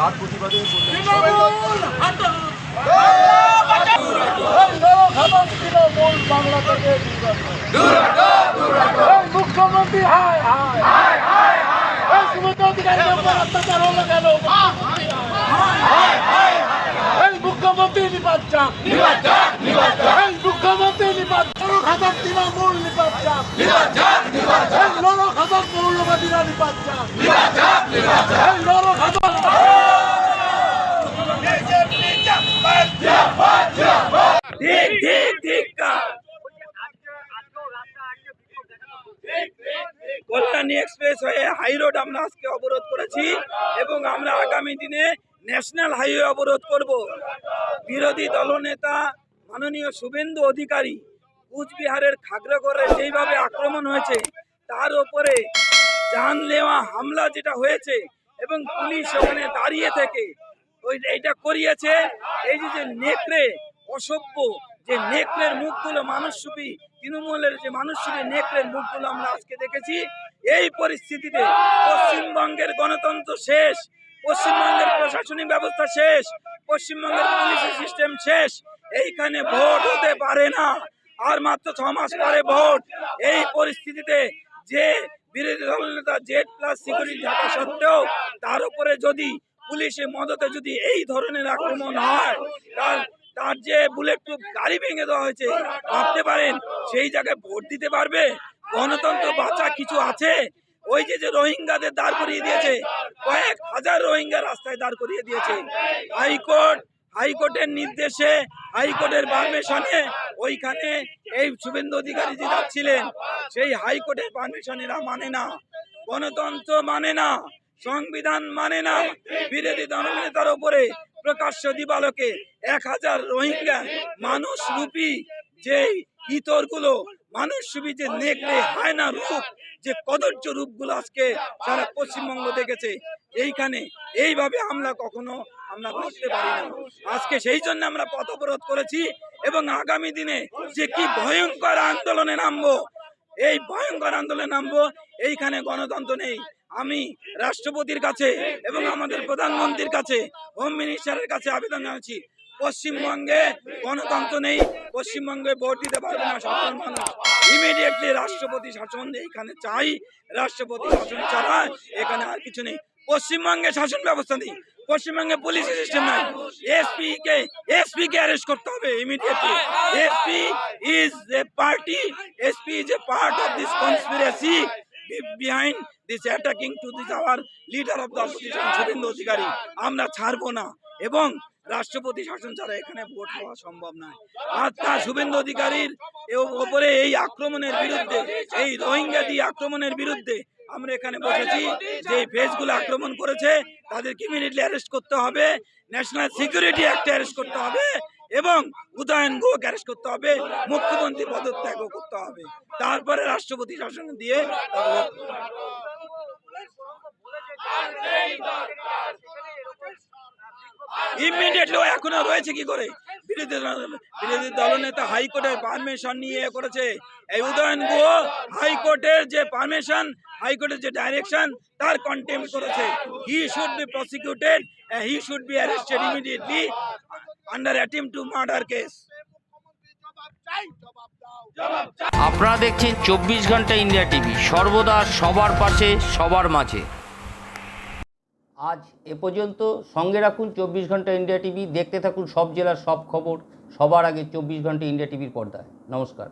তার প্রতিবাদে বললেন তৃণমূল হাঁটো তৃণমূল বাংলা থেকে এই মুখ্যমন্ত্রী হায় হায় এই সুমন্ত অধিকারী উপর অত্যাচার হলো কেন এই মুখ্যমন্ত্রী নিপাত চাপ এই মুখ্যমন্ত্রী বড় খাতার তৃণমূল নিপাত চাপ এই লড়ো খাতার মৌলবাদীরা নিপাত চাপ এই লড়ো খাতার কল্যাণী এক্সপ্রেস হয়ে হাই রোড আমরা আজকে অবরোধ করেছি এবং আমরা আগামী দিনে ন্যাশনাল হাইওয়ে অবরোধ করব বিরোধী দলনেতা মাননীয় শুভেন্দু অধিকারী কুচবিহারের খাগড়াগড়ে যেইভাবে আক্রমণ হয়েছে তার উপরে জানলেওয়া হামলা যেটা হয়েছে এবং পুলিশ ওখানে দাঁড়িয়ে থেকে ওই এইটা করিয়েছে এই যে যে নেকড়ে অসভ্য যে নেকড়ের মুখগুলো মানুষরূপী তৃণমূলের যে মানুষরূপী নেকড়ের মুখগুলো আমরা আজকে দেখেছি, এই পরিস্থিতিতে পশ্চিমবঙ্গের গণতন্ত্র শেষ, পশ্চিমবঙ্গের প্রশাসনিক ব্যবস্থা শেষ, পশ্চিমবঙ্গের পুলিশ সিস্টেম শেষ, এইখানে ভোট হতে পারে না, আর মাত্র ছ মাস পরে ভোট, এই পরিস্থিতিতে যে বিরোধী দল নেতা জেড প্লাস সিকিউরিটি থাকা সত্ত্বেও তার উপরে যদি পুলিশের মদতে যদি এই ধরনের আক্রমণ হয়, তার তার যে বুলেট প্রুফ গাড়ি ভেঙে দেওয়া হয়েছে, ভাবতে পারেন, সেই জায়গায় ভোট দিতে পারবে? গণতন্ত্র বাঁচা কিছু আছে? ওই যে যে রোহিঙ্গাদের দাঁড় করিয়ে দিয়েছে, কয়েক হাজার রোহিঙ্গা রাস্তায় দাঁড় করিয়ে দিয়েছে। হাইকোর্ট, হাইকোর্টের নির্দেশে, হাইকোর্টের পারমিশনে ওইখানে এই শুভেন্দু অধিকারী যে যাচ্ছিলেন, সেই হাইকোর্টের পারমিশন এরা মানে না। গণতন্ত্র মানে না, সংবিধান মানে না। বিরোধী দলনেতার উপরে প্রকাশ্য দিবালোকে এক হাজার রোহিঙ্গা মানুষ রূপী যে ইতরগুলো মানুষ রূপী যে নেকড়ে, হায়না রূপ, যে কদর্য রূপগুলো আজকে সারা পশ্চিমবঙ্গ দেখেছে, এইখানে এইভাবে হামলা কখনো আমরা ভাবতে পারি না। আজকে সেই জন্য আমরা পথ অবরোধ করেছি এবং আগামী দিনে যে কি ভয়ঙ্কর আন্দোলনে নামবো, এই ভয়ঙ্কর আন্দোলনে নামবো, এইখানে গণতন্ত্র নেই। আমি রাষ্ট্রপতির কাছে এবং আমাদের প্রধানমন্ত্রীর কাছে হোম মিনিস্টারের কাছে আবেদন জানাচ্ছি। পশ্চিমবঙ্গে গণতন্ত্র নেই, পশ্চিমবঙ্গে ভোট দিতে পারবে না সাধারণ মানুষ। ইমিডিয়েটলি রাষ্ট্রপতি শাসন এখানে চাই, রাষ্ট্রপতি শাসন ছাড়া এখানে আর কিছু নেই। পশ্চিমবঙ্গে শাসন ব্যবস্থা নেই, পশ্চিমবঙ্গে পুলিশ সিস্টেম নাই। এসপি কে এসপি কে অ্যারেস্ট করতে হবে immediately SP is a party SP is a part of this conspiracy behind this attacking to this our leader of the opposition Suvendu Adhikari আমরা ছাড়বো না। এবং রাষ্ট্রপতি শাসন ছাড়া এখানে ভোট হওয়া সম্ভব নয়। আর তা শুভেন্দু অধিকারীর ওপরে এই আক্রমণের বিরুদ্ধে, এই রোহিঙ্গা দিয়ে আক্রমণের বিরুদ্ধে আমরা এখানে বসেছি। যে ফেসগুলো আক্রমণ করেছে, তাদেরকে ইমিডিয়েটলি অ্যারেস্ট করতে হবে। ন্যাশনাল সিকিউরিটি অ্যাক্ট অ্যারেস্ট করতে হবে। এবং উদয়ন গুহকে অ্যারেস্ট করতে হবে, মুখ্যমন্ত্রী পদত্যাগও করতে হবে। তারপরে রাষ্ট্রপতি শাসন দিয়ে ইমিডিয়েটলি এখনও রয়েছে কি করে? বিরোধী দল- বিরোধী দলনেতা হাইকোর্টের পারমিশন নিয়ে করেছে। এই উদয়ন গুহ হাইকোর্টের যে পারমিশন হাইকোর্টের যে ডাইরেকশন তার কন্টেম্প করেছে। He should be prosecuted he should be arrested immediately under attempt to murder case আপনারা দেখছেন চব্বিশ ঘণ্টা ইন্ডিয়া টিভি, সর্বদা সবার পাশে, সবার মাঝে। আজ এ পর্যন্ত সঙ্গে রাখুন চব্বিশ ঘণ্টা ইন্ডিয়া টিভি, দেখতে থাকুন সব জেলার সব খবর, সবার আগে চব্বিশ ঘণ্টা ইন্ডিয়া টিভির পর্দায়। নমস্কার।